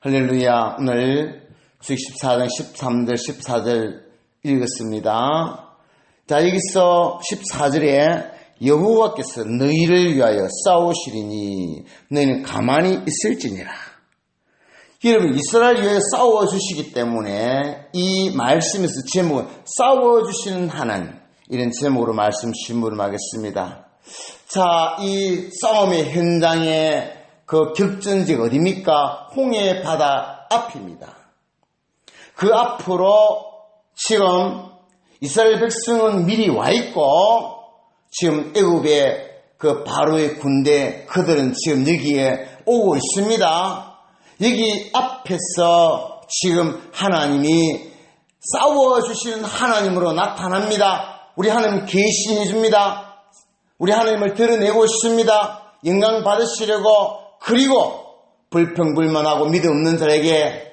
할렐루야. 오늘 수익 14장 13절 14절 읽었습니다. 자, 여기서 14절에 여호와께서 너희를 위하여 싸우시리니 너희는 가만히 있을지니라. 여러분 이스라엘 위해 싸워 주시기 때문에 이 말씀에서 제목은 싸워 주시는 하나님 이런 제목으로 말씀 심부름하겠습니다. 자, 이 싸움의 현장에 그 격전지가 어디입니까? 홍해 바다 앞입니다. 그 앞으로 지금 이스라엘 백성은 미리 와 있고 지금 애굽의 그 바로의 군대 그들은 지금 여기에 오고 있습니다. 여기 앞에서 지금 하나님이 싸워 주시는 하나님으로 나타납니다. 우리 하나님 계시해 줍니다. 우리 하나님을 드러내고 있습니다. 영광 받으시려고 그리고 불평불만하고 믿음 없는 자에게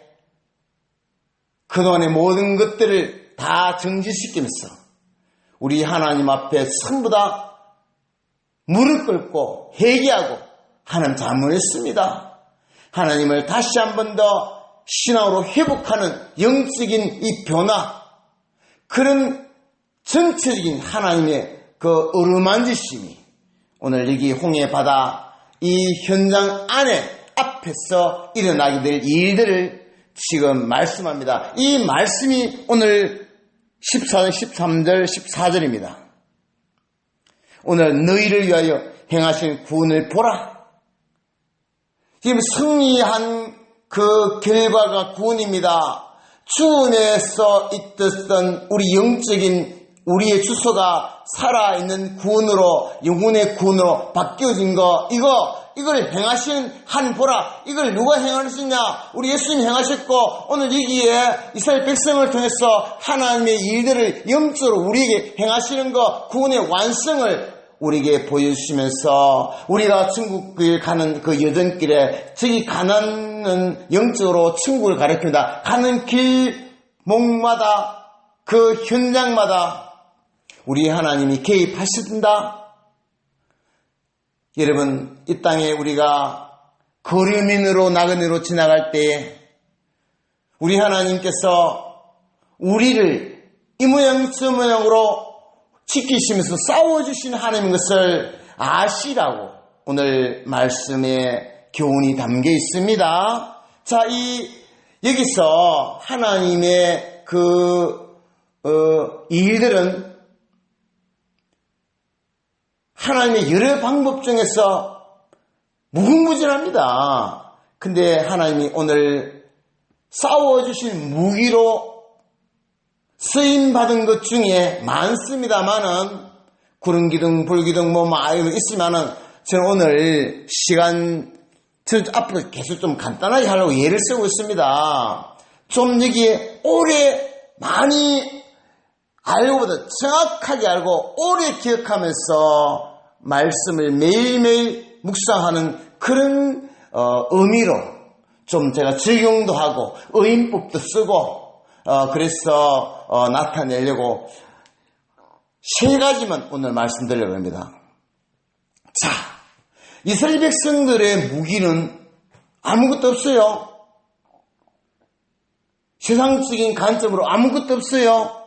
그동안의 모든 것들을 다 정지시키면서 우리 하나님 앞에 전부 다 무릎 꿇고 회개하고 하나님 잘못했습니다. 하나님을 다시 한 번 더 신앙으로 회복하는 영적인 이 변화 그런 전체적인 하나님의 그 어루만지심이 오늘 여기 홍해 바다 이 현장 안에 앞에서 일어나게 될 일들을 지금 말씀합니다. 이 말씀이 오늘 14절, 13절, 14절입니다. 오늘 너희를 위하여 행하신 구원을 보라. 지금 승리한 그 결과가 구원입니다. 주은에서 있었던 우리 영적인 우리의 주소가 살아있는 구원으로 영혼의 구원으로 바뀌어진 거 이거 이걸 행하신 한 보라 이걸 누가 행하셨냐 우리 예수님 행하셨고 오늘 여기에 이스라엘 백성을 통해서 하나님의 일들을 영적으로 우리에게 행하시는 거 구원의 완성을 우리에게 보여주시면서 우리가 천국을 가는 그 여정길에 저기 가는 영적으로 천국을 가리킵니다. 가는 길 목마다 그 현장마다 우리 하나님이 개입하신다. 여러분 이 땅에 우리가 거류민으로 나그네로 지나갈 때에 우리 하나님께서 우리를 이 모양 저 모양으로 지키시면서 싸워주신 하나님 것을 아시라고 오늘 말씀에 교훈이 담겨 있습니다. 자, 이, 여기서 하나님의 그, 어, 일들은 하나님의 여러 방법 중에서 무궁무진합니다. 근데 하나님이 오늘 싸워주신 무기로 쓰임 받은 것 중에 많습니다만은 구름 기둥, 불 기둥 뭐 많이 있으면은 저는 오늘 시간 저 앞으로 계속 좀 간단하게 하려고 예를 쓰고 있습니다. 좀 여기에 오래 많이 알고보다 정확하게 알고 오래 기억하면서 말씀을 매일매일 묵상하는 그런 어, 의미로 좀 제가 적용도 하고 의인법도 쓰고 어, 그래서 어, 나타내려고 세 가지만 오늘 말씀드리려고 합니다. 자, 이스라엘 백성들의 무기는 아무것도 없어요. 세상적인 관점으로 아무것도 없어요.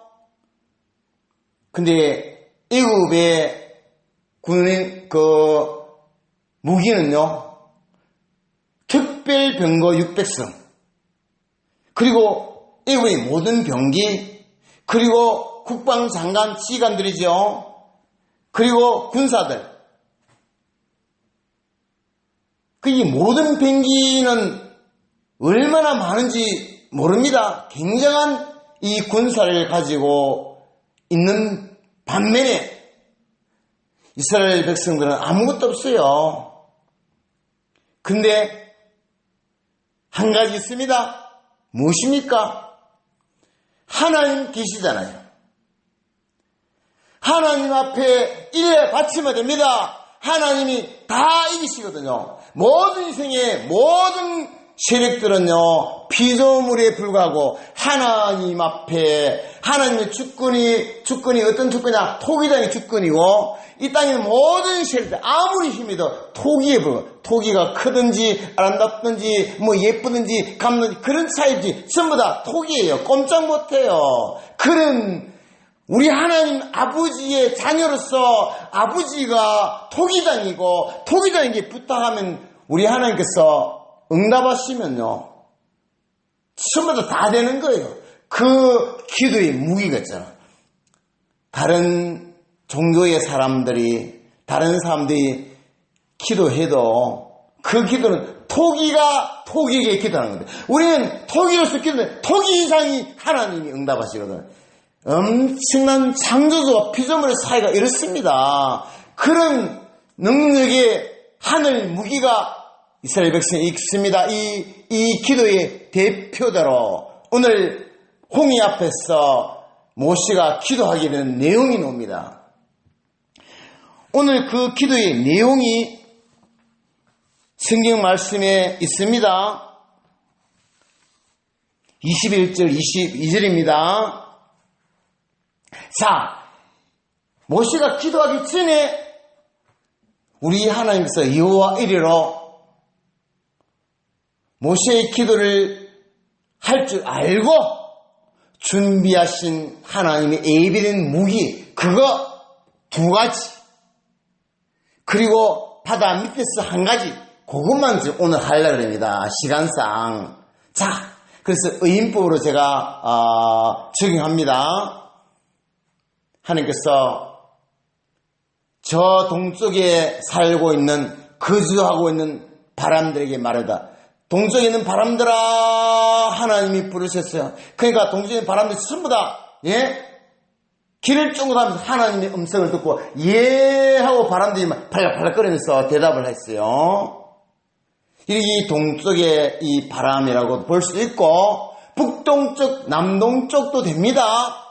근데 애굽의 군인 그 무기는요. 특별 병거 600성 그리고 애국의 모든 병기, 그리고 국방장관 지휘관들이죠. 그리고 군사들. 그 이 모든 병기는 얼마나 많은지 모릅니다. 굉장한 이 군사를 가지고 있는 반면에 이스라엘 백성들은 아무것도 없어요. 근데 한 가지 있습니다. 무엇입니까? 하나님 계시잖아요. 하나님 앞에 일에 바치면 됩니다. 하나님이 다 이기시거든요. 모든 인생의 모든 세력들은요, 피조물에 불과하고 하나님 앞에 하나님의 주권이, 주권이 어떤 주권이냐? 토기장의 주권이고 이 땅의 모든 세력들 아무리 힘이 더 토기에 불과 토기가 크든지 아름답든지 뭐 예쁘든지 감든지 그런 차이지 전부 다 토기예요. 꼼짝 못해요. 그런 우리 하나님 아버지의 자녀로서 아버지가 토기장이고 토기장에게 부탁하면 우리 하나님께서 응답하시면요. 전부 다 되는 거예요. 그 기도의 무기가 있잖아. 다른 종교의 사람들이, 다른 사람들이 기도해도 그 기도는 토기가 토기에게 기도하는 건데 우리는 토기로서 기도는 토기 이상이 하나님이 응답하시거든. 엄청난 창조주와 피조물의 사이가 이렇습니다. 그런 능력의 하늘 무기가 이스라엘 백성이 있습니다. 이, 이 기도의 대표대로 오늘 홍해 앞에서 모시가 기도하게 되는 내용이 나옵니다. 오늘 그 기도의 내용이 성경 말씀에 있습니다. 21절, 22절입니다. 자, 모시가 기도하기 전에 우리 하나님께서 여호와 이리로 모세의 기도를 할 줄 알고 준비하신 하나님의 예비된 무기 그거 두 가지 그리고 바다 밑에서 한 가지 그것만 오늘 하려고 합니다. 시간상 자 그래서 의인법으로 제가 어, 적용합니다. 하나님께서 저 동쪽에 살고 있는 거주하고 있는 바람들에게 말하다. 동쪽에 있는 바람들아 하나님이 부르셨어요. 그러니까 동쪽에 있는 바람들 전부 다 예? 길을 쫑긋하면서 하나님의 음성을 듣고 예 하고 바람들이 막 팔락팔락거리면서 대답을 했어요. 이 동쪽의 이 바람이라고 볼 수도 있고 북동쪽, 남동쪽도 됩니다.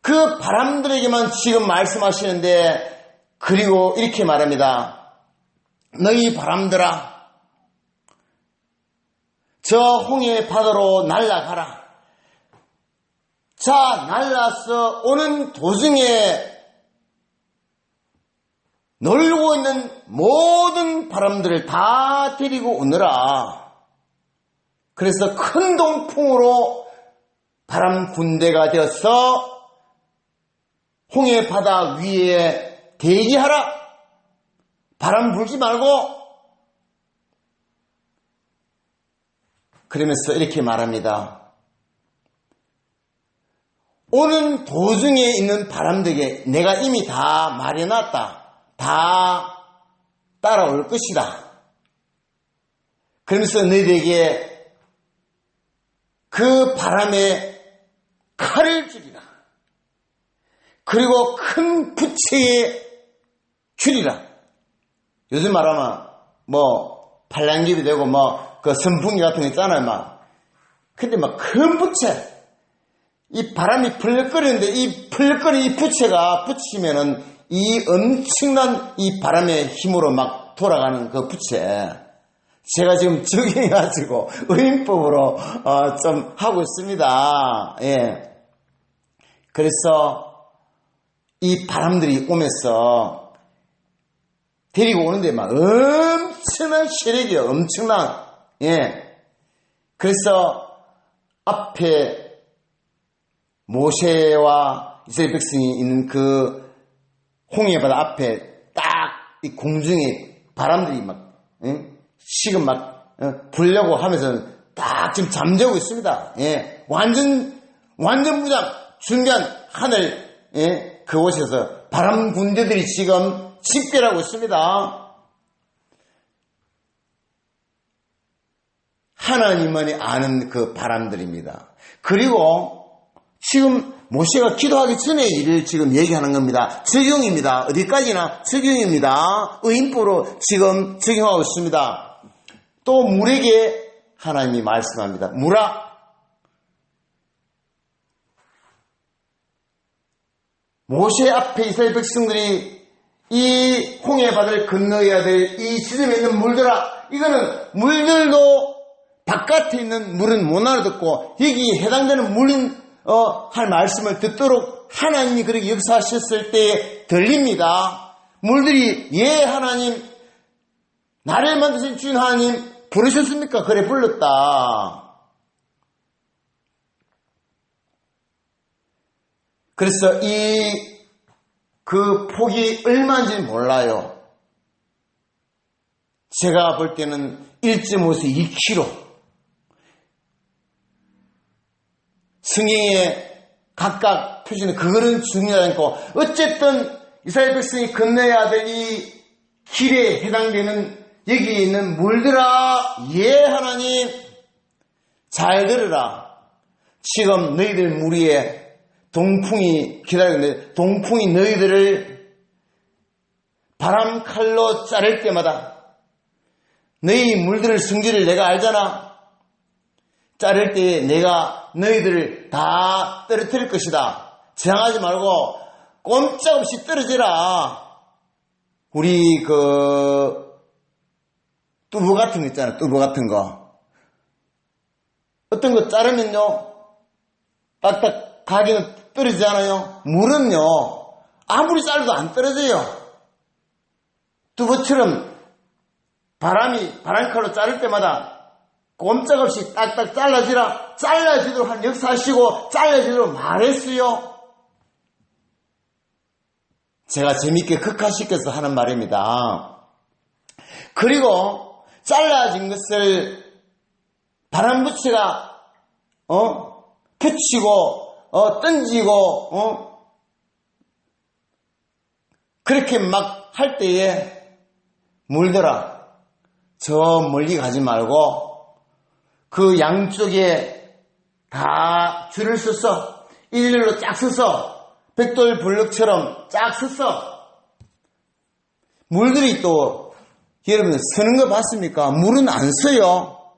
그 바람들에게만 지금 말씀하시는데 그리고 이렇게 말합니다. 너희 바람들아 저 홍해 바다로 날아가라. 자, 날라서 오는 도중에 놀고 있는 모든 바람들을 다 데리고 오느라. 그래서 큰 동풍으로 바람 군대가 되어서 홍해 바다 위에 대기하라. 바람 불지 말고 그러면서 이렇게 말합니다. 오는 도중에 있는 바람들에게 내가 이미 다 말해놨다. 다 따라올 것이다. 그러면서 너희들에게 그 바람에 칼을 주리라. 그리고 큰 부채에 주리라. 요즘 말하면 뭐 팔랑깁이 되고 뭐 그 선풍기 같은 거 있잖아요, 막. 근데 막 큰 부채. 이 바람이 풀럭거리는데 이 풀럭거리는 이 부채가 붙이면은 이 엄청난 이 바람의 힘으로 막 돌아가는 그 부채. 제가 지금 적용해가지고 의인법으로 어, 좀 하고 있습니다. 예. 그래서 이 바람들이 오면서 데리고 오는데 막 엄청난 세력이요. 엄청난 예. 그래서 앞에 모세와 이스라엘 백성이 있는 그 홍해 바다 앞에 딱 이 공중에 바람들이 막 예? 지금 막 어? 불려고 하면서 딱 지금 잠재우고 있습니다. 예. 완전 완전 무장 중요한 하늘 예? 그곳에서 바람 군대들이 지금 집결하고 있습니다. 하나님만이 아는 그 바람들입니다. 그리고 지금 모세가 기도하기 전에 일을 지금 얘기하는 겁니다. 적용입니다. 어디까지나 적용입니다. 의인법으로 지금 적용하고 있습니다. 또 물에게 하나님이 말씀합니다. 물아, 모세 앞에 이스라엘 백성들이 이 홍해 바다를 건너야 될 이 지점에 있는 물들아, 이거는 물들도 바깥에 있는 물은 못 알아듣고 여기에 해당되는 물인 어, 할 말씀을 듣도록 하나님이 그렇게 역사하셨을 때에 들립니다. 물들이 예 하나님 나를 만드신 주인 하나님 부르셨습니까? 그래 불렀다. 그래서 이 그 폭이 얼마인지 몰라요. 제가 볼 때는 1.5에서 2km. 승행에 각각 표시는 그거는 중요하지 않고 어쨌든 이스라엘 백성이 건너야 될 이 길에 해당되는 여기 있는 물들아 예 하나님 잘 들으라 지금 너희들 무리에 동풍이 기다리고 있는데 동풍이 너희들을 바람 칼로 자를 때마다 너희 물들을 성질을 내가 알잖아. 자를 때 내가 너희들을 다 떨어뜨릴 것이다. 저항하지 말고 꼼짝없이 떨어지라. 우리 그 뚜부 같은 거 있잖아. 뚜부 같은 거. 어떤 거 자르면요. 딱딱 가기는 떨어지잖아요. 물은요, 아무리 잘라도 안 떨어져요. 두부처럼 바람이, 바람칼로 자를 때마다 꼼짝없이 딱딱 잘라지라, 잘라지도록 한 역사하시고, 잘라지도록 말했어요. 제가 재밌게 극화시켜서 하는 말입니다. 그리고 잘라진 것을 바람부채가, 어? 붙이고, 어, 던지고, 어? 그렇게 막 할 때에 물더라. 저 멀리 가지 말고 그 양쪽에 다 줄을 서서 일렬로 쫙 서서 백돌 블럭처럼 쫙 서서 물들이 또 여러분 서는 거 봤습니까? 물은 안 서요.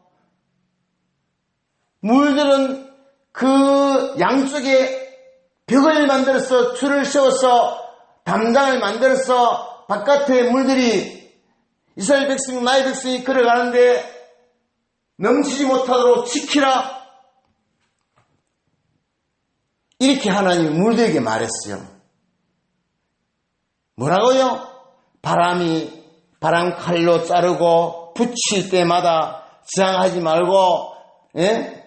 물들은 그 양쪽에 벽을 만들어서 줄을 세워서 담장을 만들어서 바깥에 물들이 이스라엘 백성, 나의 백성이 걸어가는데 넘치지 못하도록 지키라. 이렇게 하나님이 물들에게 말했어요. 뭐라고요? 바람이 바람 칼로 자르고 붙일 때마다 저항하지 말고 예?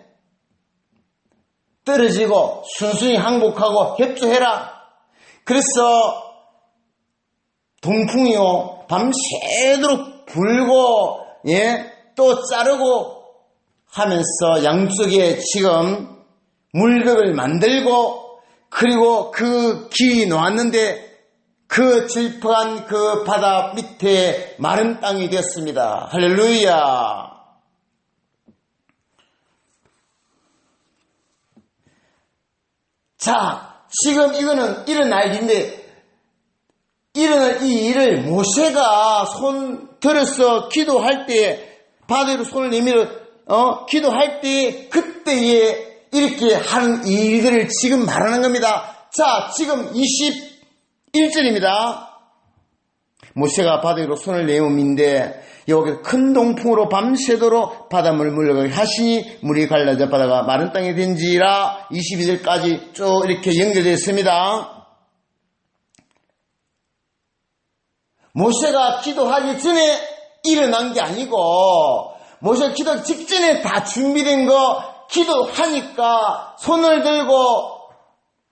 떨어지고 순순히 항복하고 협조해라. 그래서 동풍이요 밤새도록 불고 예, 또 자르고 하면서 양쪽에 지금 물벽을 만들고 그리고 그 길이 놓았는데 그 질퍽한 그 바다 밑에 마른 땅이 되었습니다. 할렐루야. 자, 지금 이거는 일어날 일인데, 일어날 이 일을 모세가 손 들어서 기도할 때, 바다로 손을 내밀어, 어, 기도할 때, 그때에 이렇게 하는 일들을 지금 말하는 겁니다. 자, 지금 21절입니다. 모세가 바다 위로 손을 내음인데 여기 큰 동풍으로 밤새도록 바닷물을 물러가게 하시니 물이 갈라져 바다가 마른 땅이 된지라 22절까지 쭉 이렇게 연결되어 있습니다. 모세가 기도하기 전에 일어난 게 아니고 모세가 기도 직전에 다 준비된 거 기도하니까 손을 들고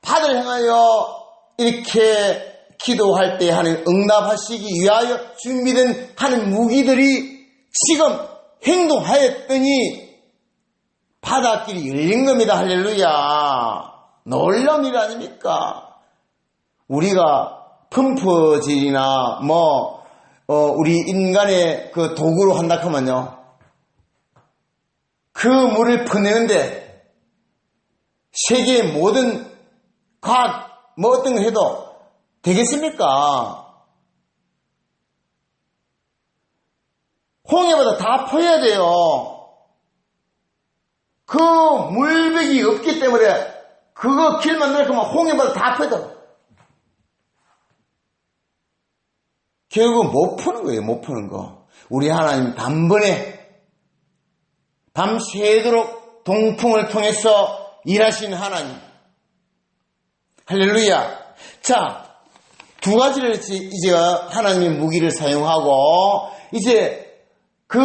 바다를 향하여 이렇게 기도할 때 하는 응답하시기 위하여 준비된 하는 무기들이 지금 행동하였더니 바닷길이 열린 겁니다. 할렐루야. 놀라운 일 아닙니까? 우리가 펌프질이나 뭐, 어, 우리 인간의 그 도구로 한다 하면요. 그 물을 퍼내는데 세계의 모든 과학, 뭐 어떤 거 해도 되겠습니까? 홍해보다 다 퍼야 돼요. 그 물벽이 없기 때문에 그거 길 만들 거면 홍해보다 다 퍼다. 결국 못 푸는 거예요, 못 푸는 거. 우리 하나님 단번에 밤새도록 동풍을 통해서 일하신 하나님. 할렐루야. 자, 두 가지를 이제 하나님의 무기를 사용하고 이제 그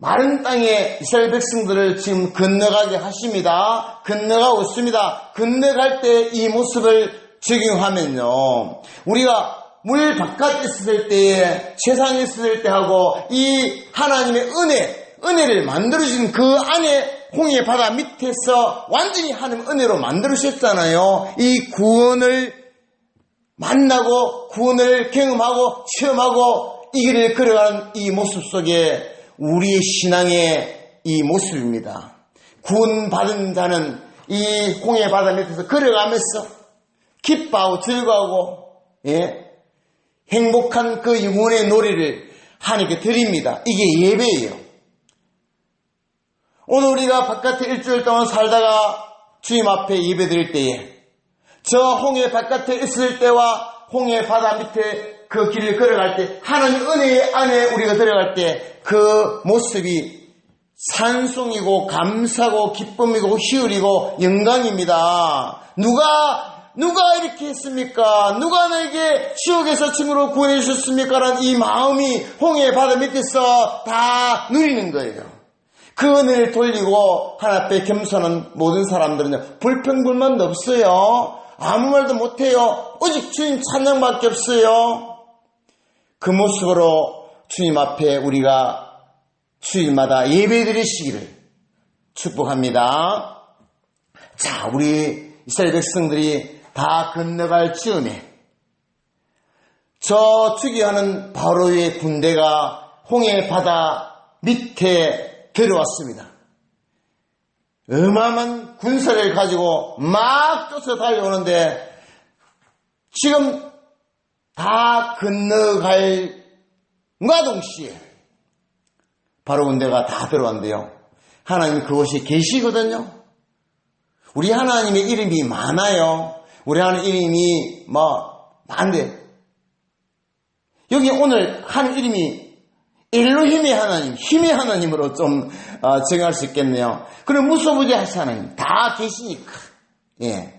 마른 땅에 이스라엘 백성들을 지금 건너가게 하십니다. 건너가고 있습니다. 건너갈 때 이 모습을 적용하면요. 우리가 물 바깥에 있을 때에 세상에 있을 때하고 이 하나님의 은혜, 은혜를 만들어진 그 안에 홍해 바다 밑에서 완전히 하나님 은혜로 만들으셨잖아요. 이 구원을 만나고 구원을 경험하고 체험하고 이 길을 걸어가는 이 모습 속에 우리의 신앙의 이 모습입니다. 구원받은 자는 이 홍해 바다 밑에서 걸어가면서 기뻐하고 즐거워하고 예? 행복한 그 영혼의 노래를 하나님께 드립니다. 이게 예배예요. 오늘 우리가 바깥에 일주일 동안 살다가 주님 앞에 예배 드릴 때에 저 홍해 바깥에 있을 때와 홍해 바다 밑에 그 길을 걸어갈 때 하나님 은혜 안에 우리가 들어갈 때 그 모습이 산송이고 감사고 기쁨이고 희열이고 영광입니다. 누가 누가 이렇게 했습니까? 누가 나에게 지옥에서 침으로 구원해 주셨습니까? 라는 이 마음이 홍해 바다 밑에서 다 누리는 거예요. 그 은혜를 돌리고 하나 앞에 겸손한 모든 사람들은요, 불평불만도 없어요. 아무 말도 못해요. 오직 주님 찬양밖에 없어요. 그 모습으로 주님 앞에 우리가 주일마다 예배 드리시기를 축복합니다. 자, 우리 이스라엘 백성들이 다 건너갈 즈음에 저 주기하는 바로의 군대가 홍해 바다 밑에 들어왔습니다. 어마어마한 군사를 가지고 막 쫓아 달려오는데 지금 다 건너갈 과 동시에 바로 군대가 다 들어왔는데요. 하나님 그곳에 계시거든요. 우리 하나님의 이름이 많아요. 우리 하나님 이름이 뭐 많은데 여기 오늘 한 이름이 일로힘의 하나님, 힘의 하나님으로 좀 어, 정할 수 있겠네요. 그럼 무소부지하신 하나님 다 계시니까 예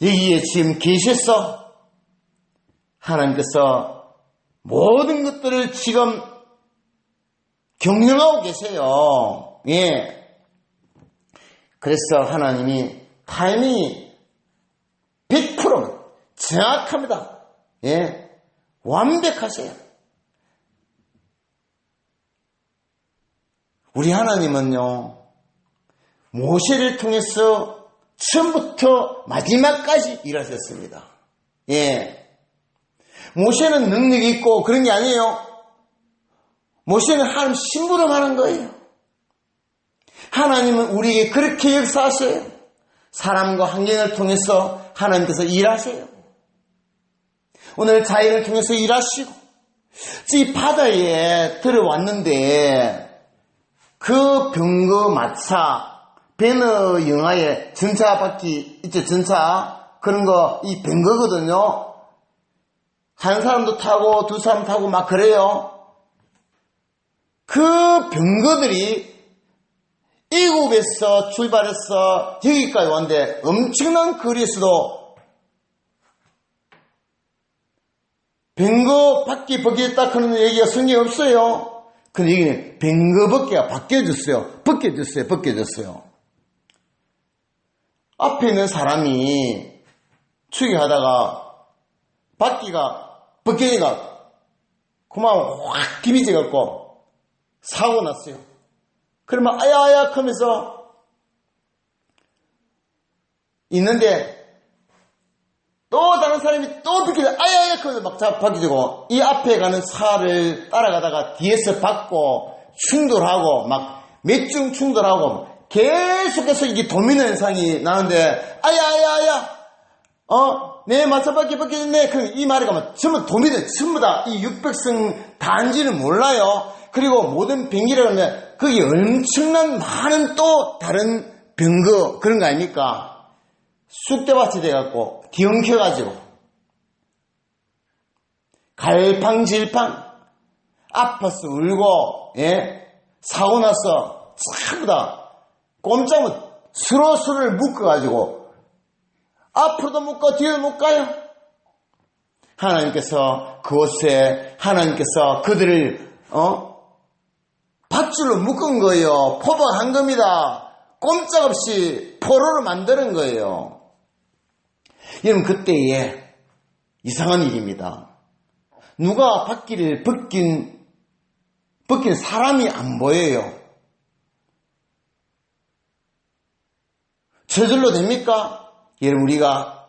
여기에 지금 계셔서 하나님께서 모든 것들을 지금 경영하고 계세요. 예. 그래서 하나님이 타이밍이 100% 정확합니다. 예. 완벽하세요. 우리 하나님은요, 모세를 통해서 처음부터 마지막까지 일하셨습니다. 예. 모세는 능력이 있고 그런 게 아니에요. 모세는 하나님 심부름 하는 거예요. 하나님은 우리에게 그렇게 역사하세요. 사람과 환경을 통해서 하나님께서 일하세요. 오늘 자연을 통해서 일하시고, 이 바다에 들어왔는데, 그 병거 마차, 배너 영화에 전차 바퀴 있죠, 전차. 그런 거, 이 병거거든요. 한 사람도 타고, 두 사람 타고 막 그래요. 그 병거들이 이국에서 출발해서 여기까지 왔는데 엄청난 거리에서도 병거 바퀴 벗겼다 그런 얘기가 성경에 없어요. 근데 여기는 뱅거벗기가 바뀌어졌어요. 벗겨졌어요. 벗겨졌어요. 앞에 있는 사람이 추격하다가 바퀴가 벗겨니까 그만 확 기미져갖고 사고 났어요. 그러면 아야아야 하면서 있는데 또 다른 사람이 또 비키다 아야야 그러면서 막 잡아지고 이 앞에 가는 차를 따라가다가 뒤에서 받고 충돌하고 막 몇 중 충돌하고 계속해서 이게 도미노 현상이 나는데 아야야야 어내 마차밖에 벗겨졌네. 그이 말이 가면 전부 도미노 전부 다이 600성 단지는 몰라요. 그리고 모든 병기를 하면 그게 엄청난 많은 또 다른 병거 그런 거 아닙니까 쑥대밭이 돼갖고 뒤엉켜가지고 갈팡질팡 아파서 울고 예? 사고 나서 전부 다 꼼짝못 서로를 묶어가지고 앞으로도 뒤에도 못 가요. 하나님께서 그곳에 하나님께서 그들을 어 밧줄로 묶은 거예요. 포박한 겁니다. 꼼짝없이 포로로 만드는 거예요. 여러분 그때에 이상한 일입니다. 누가 바퀴를 벗긴 벗긴 사람이 안 보여요. 저절로 됩니까? 여러분 우리가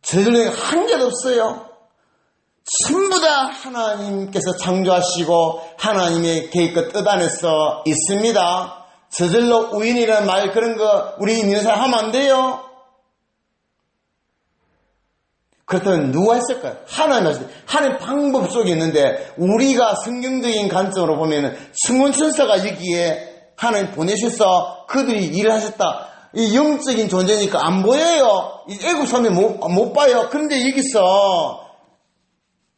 저절로 한 개도 없어요. 전부 다 하나님께서 창조하시고 하나님의 계획과 뜻 안에서 있습니다. 저절로 우인이라는 말 그런 거 우리 사람 하면 안 돼요. 그렇다면 누가 했을까요? 하나님 하실 때 하나님 방법 속에 있는데 우리가 성경적인 관점으로 보면 승원천사가 여기에 하나님 보내셔서 그들이 일을 하셨다. 이 영적인 존재니까 안 보여요. 이 애국 사람이 못, 못 봐요. 그런데 여기서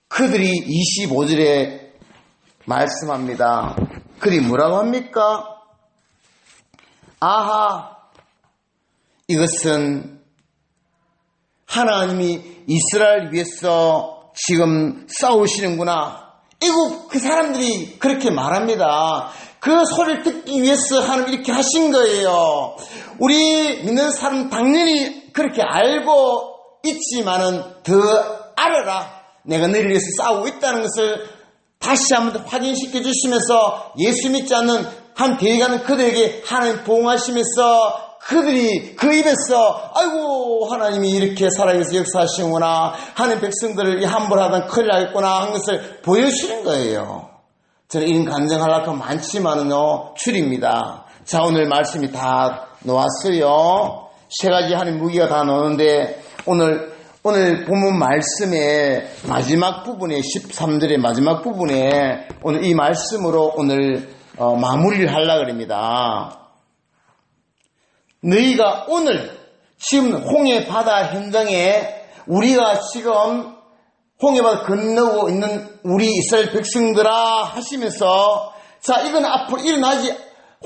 그들이 25절에 말씀합니다. 그들이 뭐라고 합니까? 아하, 이것은 하나님이 이스라엘 위해서 지금 싸우시는구나. 이거 그 사람들이 그렇게 말합니다. 그 소리를 듣기 위해서 하나님 이렇게 하신 거예요. 우리 믿는 사람 당연히 그렇게 알고 있지만은 더 알아라. 내가 너를 위해서 싸우고 있다는 것을 다시 한번 확인시켜 주시면서 예수 믿지 않는 한 대가는 그들에게 하나님 보응하시면서 그들이 그 입에서 아이고 하나님이 이렇게 살아계서 역사하시는구나 하나님 백성들을 함부로하다 큰일 나겠구나 한 것을 보여주시는 거예요. 저는 이런 감정하려고 많지만은요 줄입니다. 자 오늘 말씀이 다 놓았어요. 세 가지 하나님 무기가 다 나오는데 오늘 오늘 본문 말씀의 마지막 부분에 13절의 마지막 부분에 오늘 이 말씀으로 오늘 어, 마무리를 하려고 합니다. 너희가 오늘 지금 홍해 바다 현장에 우리가 지금 홍해 바다 건너고 있는 우리 이스라엘 백성들아 하시면서 자 이건 앞으로 일어나지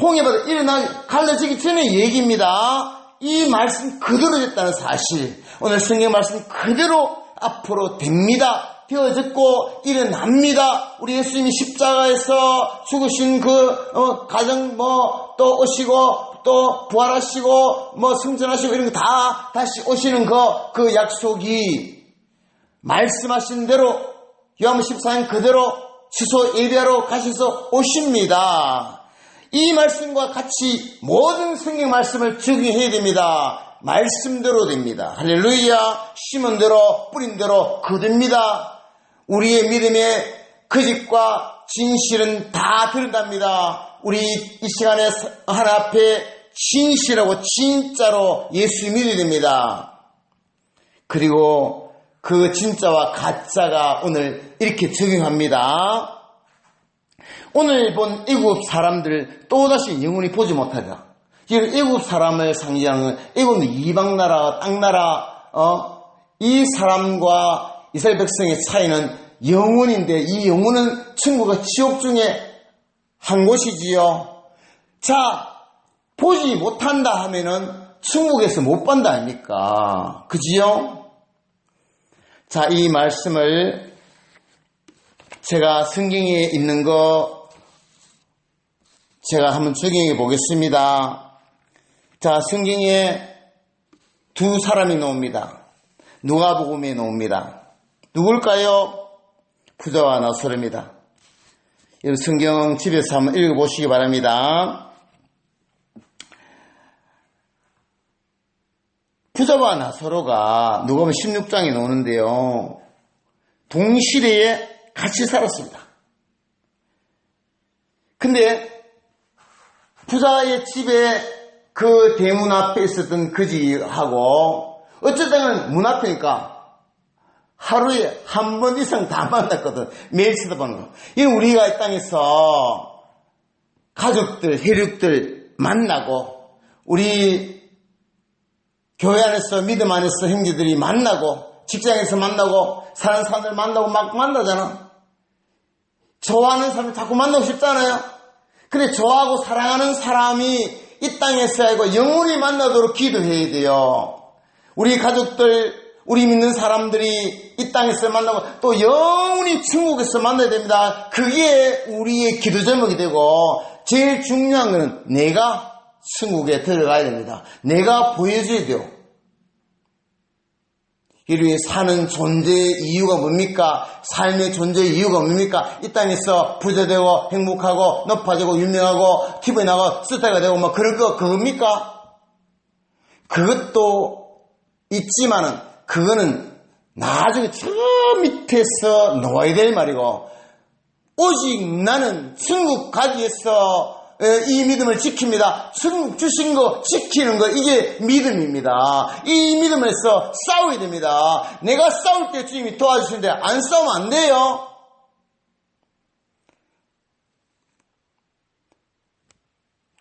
홍해 바다 일어나지 갈라지기 전에 얘기입니다. 이 말씀 그대로 됐다는 사실 오늘 성경 말씀 그대로 앞으로 됩니다. 되어졌고 일어납니다. 우리 예수님이 십자가에서 죽으신 그 어, 가정 뭐 또 오시고 또 부활하시고 뭐 승천하시고 이런 거 다 다시 오시는 거 그 약속이 말씀하신 대로 요한복 14장 그대로 취소 예배하러 가셔서 오십니다. 이 말씀과 같이 모든 성경 말씀을 적용해야 됩니다. 말씀대로 됩니다. 할렐루야 심은 대로 뿌린 대로 거듭니다. 우리의 믿음의 거짓과 진실은 다 드러납니다. 우리 이 시간에 하나 앞에 진실하고 진짜로 예수 믿어야 됩니다. 그리고 그 진짜와 가짜가 오늘 이렇게 적용합니다. 오늘 본 애굽 사람들 또다시 영원히 보지 못하자. 지금 애굽 사람을 상징하는 애굽은 이방 나라, 땅 나라, 어? 이 사람과 이스라엘 백성의 차이는 영혼인데 이 영혼은 천국과 지옥 중에 한 곳이지요. 자, 보지 못한다 하면은 천국에서 못 본다 아닙니까? 그지요? 자, 이 말씀을 제가 성경에 있는 거 제가 한번 적용해 보겠습니다. 자, 성경에 두 사람이 나옵니다. 누가복음에 나옵니다. 누굴까요? 부자와 나서릅니다. 여러분 성경 집에서 한번 읽어보시기 바랍니다. 부자와 나서로가 누가복음 16장에 나오는데요. 동시대에 같이 살았습니다. 근데 부자의 집에 그 대문 앞에 있었던 그 집하고 어쨌든 문 앞이니까 하루에 한 번 이상 다 만났거든. 매일 쳐다보는 거. 이 우리가 이 땅에서 가족들, 혈육들 만나고 우리 교회 안에서 믿음 안에서 형제들이 만나고 직장에서 만나고 사는 사람들 만나고 막 만나잖아. 좋아하는 사람 자꾸 만나고 싶잖아요. 근데 좋아하고 사랑하는 사람이 이 땅에서 알고 영원히 만나도록 기도해야 돼요. 우리 가족들, 우리 믿는 사람들이 이 땅에서 만나고 또 영원히 천국에서 만나야 됩니다. 그게 우리의 기도 제목이 되고 제일 중요한 것은 내가 천국에 들어가야 됩니다. 내가 보여줘야 돼요. 이루에 사는 존재의 이유가 뭡니까? 삶의 존재의 이유가 뭡니까? 이 땅에서 부자되고 행복하고 높아지고 유명하고 TV에 나가고 스타가 되고 뭐 그럴 거 그겁니까? 그것도 있지만은 그거는 나중에 저 밑에서 놓아야 될 말이고 오직 나는 천국 위해서 이 믿음을 지킵니다. 천국 주신 거 지키는 거 이게 믿음입니다. 이 믿음에서 싸워야 됩니다. 내가 싸울 때 주님이 도와주시는데 안 싸우면 안 돼요.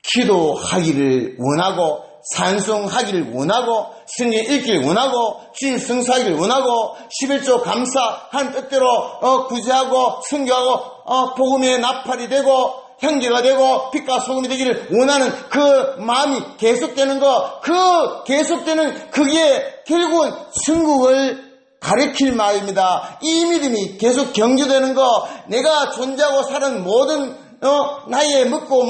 기도하기를 원하고 산송하기를 원하고 승리 읽기를 원하고 주님 성사하기를 원하고 11조 감사한 뜻대로 어, 구제하고 성교하고 어, 복음의 나팔이 되고 형제가 되고 빛과 소금이 되기를 원하는 그 마음이 계속되는 거, 그 계속되는 그게 결국은 천국을 가리킬 말입니다. 이 믿음이 계속 경주되는 거, 내가 존재하고 사는 모든 어, 나이에 먹고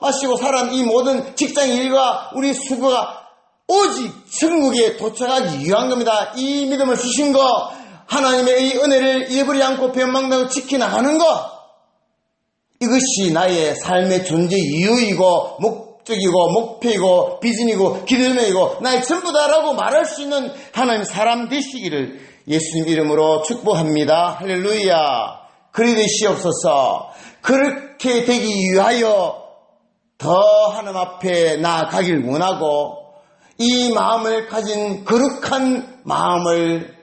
마시고 살은 이 모든 직장 일과 우리 수고가 오직 천국에 도착하기 위한 겁니다. 이 믿음을 주신 거, 하나님의 이 은혜를 잃어버리지 않고 변망당을 지켜나가는 거, 이것이 나의 삶의 존재 이유이고 목적이고 목표이고 비전이고 기도이고 나의 전부다라고 말할 수 있는 하나님 사람 되시기를 예수님 이름으로 축복합니다. 할렐루야. 그리 되시옵소서. 그렇게 되기 위하여 더 하나님 앞에 나아가길 원하고 이 마음을 가진 거룩한 마음을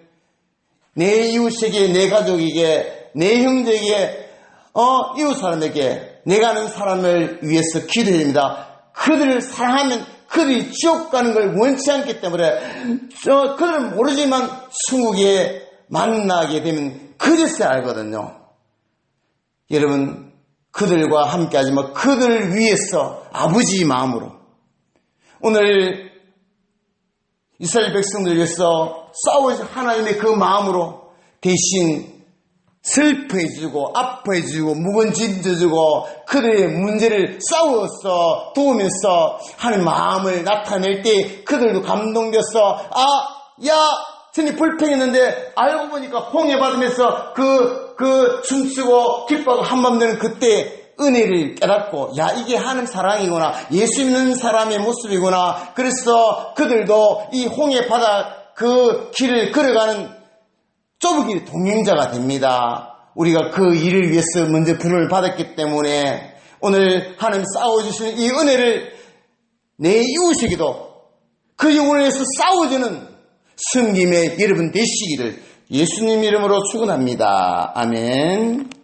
내 이웃에게 내 가족에게 내 형제에게 어, 이웃 사람에게 내가 아는 사람을 위해서 기도합니다. 그들을 사랑하면 그들이 지옥 가는 걸 원치 않기 때문에 저 그들은 모르지만 천국에 만나게 되면 그제서 알거든요. 여러분 그들과 함께 하지만 그들을 위해서 아버지 마음으로 오늘 이스라엘 백성들 위해서 싸우지 하나님의 그 마음으로 대신 슬퍼해주고 아파해주고 묵은 짐져주고 그들의 문제를 싸워서 도우면서 하는 마음을 나타낼 때 그들도 감동돼서 아 야 전이 불평했는데 알고 보니까 홍해 받으면서 그, 그 춤추고 기뻐하고 한밤 되는 그때 은혜를 깨닫고 야 이게 하는 사랑이구나 예수 믿는 사람의 모습이구나 그래서 그들도 이 홍해 바다 그 길을 걸어가는 좁은 길 동행자가 됩니다. 우리가 그 일을 위해서 먼저 부름을 받았기 때문에 오늘 하나님 싸워주시는 이 은혜를 내 이웃에게도 그 영혼을 위해서 싸워주는 승김의 여러분 되시기를 예수님 이름으로 축원합니다. 아멘.